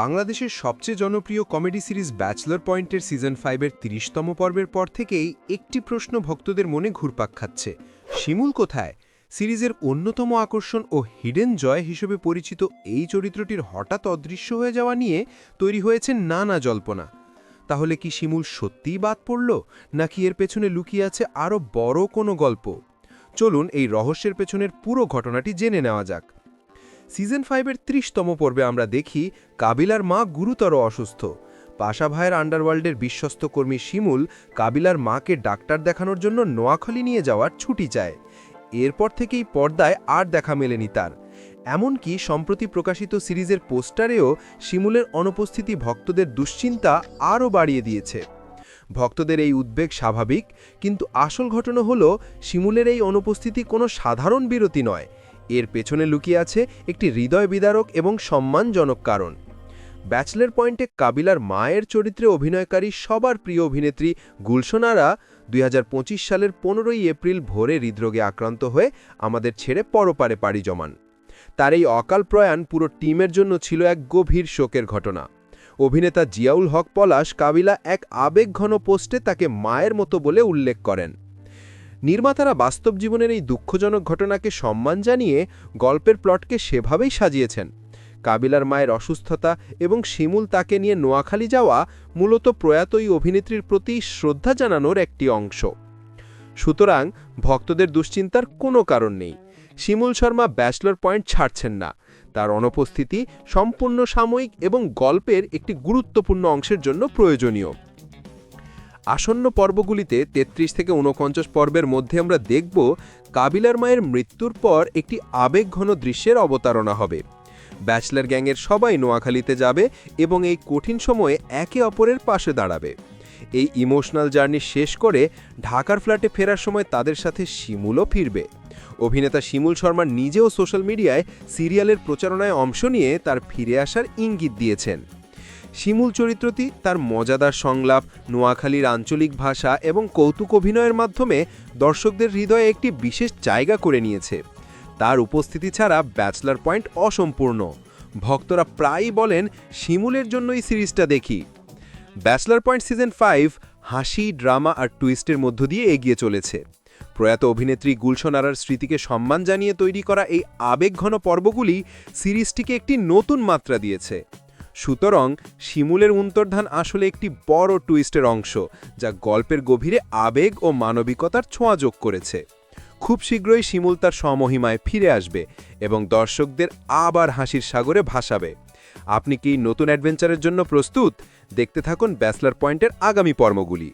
বাংলাদেশের সবচেয়ে জনপ্রিয় কমেডি সিরিজ ব্যাচলর পয়েন্টের সিজন ফাইভের তিরিশতম পর্বের পর থেকেই একটি প্রশ্ন ভক্তদের মনে ঘুরপাক খাচ্ছে। শিমুল কোথায়? সিরিজের অন্যতম আকর্ষণ ও হিডেন জয় হিসেবে পরিচিত এই চরিত্রটির হঠাৎ অদৃশ্য হয়ে যাওয়া নিয়ে তৈরি হয়েছে নানা জল্পনা। তাহলে কি শিমুল সত্যিই বাদ পড়ল, নাকি এর পেছনে লুকিয়ে আছে আরও বড় কোনো গল্প? চলুন এই রহস্যের পেছনের পুরো ঘটনাটি জেনে নেওয়া যাক। সিজন ফাইভের ত্রিশতম পর্বে আমরা দেখি কাবিলার মা গুরুতর অসুস্থ। পাশা ভাইয়ের আন্ডারওয়ার্ল্ডের বিশ্বস্ত কর্মী শিমুল কাবিলার মাকে ডাক্তার দেখানোর জন্য নোয়াখালী নিয়ে যাওয়ার ছুটি চায়। এরপর থেকেই পর্দায় আর দেখা মেলেনি তার। এমনকি সম্প্রতি প্রকাশিত সিরিজের পোস্টারেও শিমুলের অনুপস্থিতি ভক্তদের দুশ্চিন্তা আরও বাড়িয়ে দিয়েছে। ভক্তদের এই উদ্বেগ স্বাভাবিক, কিন্তু আসল ঘটনা হল শিমুলের এই অনুপস্থিতি কোনো সাধারণ বিরতি নয়। এর পেছনে লুকিয়ে আছে একটি হৃদয় বিদারক এবং সম্মানজনক কারণ। ব্যাচলার পয়েন্টে কাবিলার মায়ের চরিত্রে অভিনয়কারী সবার প্রিয় অভিনেত্রী গুলশনারা দুই সালের পনেরোই এপ্রিল ভোরে হৃদরোগে আক্রান্ত হয়ে আমাদের ছেড়ে পরপারে পাড়ি জমান। তার এই অকাল প্রয়াণ পুরো টিমের জন্য ছিল এক গভীর শোকের ঘটনা। অভিনেতা জিয়াউল হক পলাশ কাবিলা এক আবেগঘন পোস্টে তাকে মায়ের মতো বলে উল্লেখ করেন। নির্মাতারা বাস্তব জীবনের এই দুঃখজনক ঘটনাকে সম্মান জানিয়ে গল্পের প্লটকে সেভাবেই সাজিয়েছেন। কাবিলার মায়ের অসুস্থতা এবং শিমুল তাকে নিয়ে নোয়াখালী যাওয়া মূলত প্রয়াত এই অভিনেত্রীর প্রতি শ্রদ্ধা জানানোর একটি অংশ। সুতরাং ভক্তদের দুশ্চিন্তার কোনো কারণ নেই। শিমুল শর্মা ব্যাচলর পয়েন্ট ছাড়ছেন না। তার অনুপস্থিতি সম্পূর্ণ সাময়িক এবং গল্পের একটি গুরুত্বপূর্ণ অংশের জন্য প্রয়োজনীয়। আসন্ন পর্বগুলিতে ৩৩ থেকে ঊনপঞ্চাশ পর্বের মধ্যে আমরা দেখব কাবিলার মায়ের মৃত্যুর পর একটি আবেগঘন দৃশ্যের অবতারণা হবে। ব্যাচলার গ্যাংয়ের সবাই নোয়াখালীতে যাবে এবং এই কঠিন সময়ে একে অপরের পাশে দাঁড়াবে। এই ইমোশনাল জার্নি শেষ করে ঢাকার ফ্ল্যাটে ফেরার সময় তাদের সাথে শিমুলও ফিরবে। অভিনেতা শিমুল শর্মা নিজেও সোশ্যাল মিডিয়ায় সিরিয়ালের প্রচারণায় অংশ নিয়ে তার ফিরে আসার ইঙ্গিত দিয়েছেন। শিমুল চরিত্রটি তার মজাদার সংলাপ, নোয়াখালীর আঞ্চলিক ভাষা এবং কৌতুক অভিনয়ের মাধ্যমে দর্শকদের হৃদয়ে একটি বিশেষ জায়গা করে নিয়েছে। তার উপস্থিতি ছাড়া ব্যাচলার পয়েন্ট অসম্পূর্ণ। ভক্তরা প্রায়ই বলেন, শিমুলের জন্য এই সিরিজটা দেখি। ব্যাচলার পয়েন্ট সিজন ফাইভ হাসি, ড্রামা আর টুইস্টের মধ্য দিয়ে এগিয়ে চলেছে। প্রয়াত অভিনেত্রী গুলশন আরার স্মৃতিকে সম্মান জানিয়ে তৈরি করা এই আবেগঘন পর্বগুলি সিরিজটিকে একটি নতুন মাত্রা দিয়েছে। সুতরাং শিমুলের অন্তর্ধান আসলে একটি বড় টুইস্টের অংশ, যা গল্পের গভীরে আবেগ ও মানবিকতার ছোঁয়া যোগ করেছে। খুব শীঘ্রই শিমুল তার সমহিমায় ফিরে আসবে এবং দর্শকদের আবার হাসির সাগরে ভাসাবে। আপনি কি নতুন অ্যাডভেঞ্চারের জন্য প্রস্তুত? দেখতে থাকুন ব্যাচলার পয়েন্টের আগামী পর্বগুলি।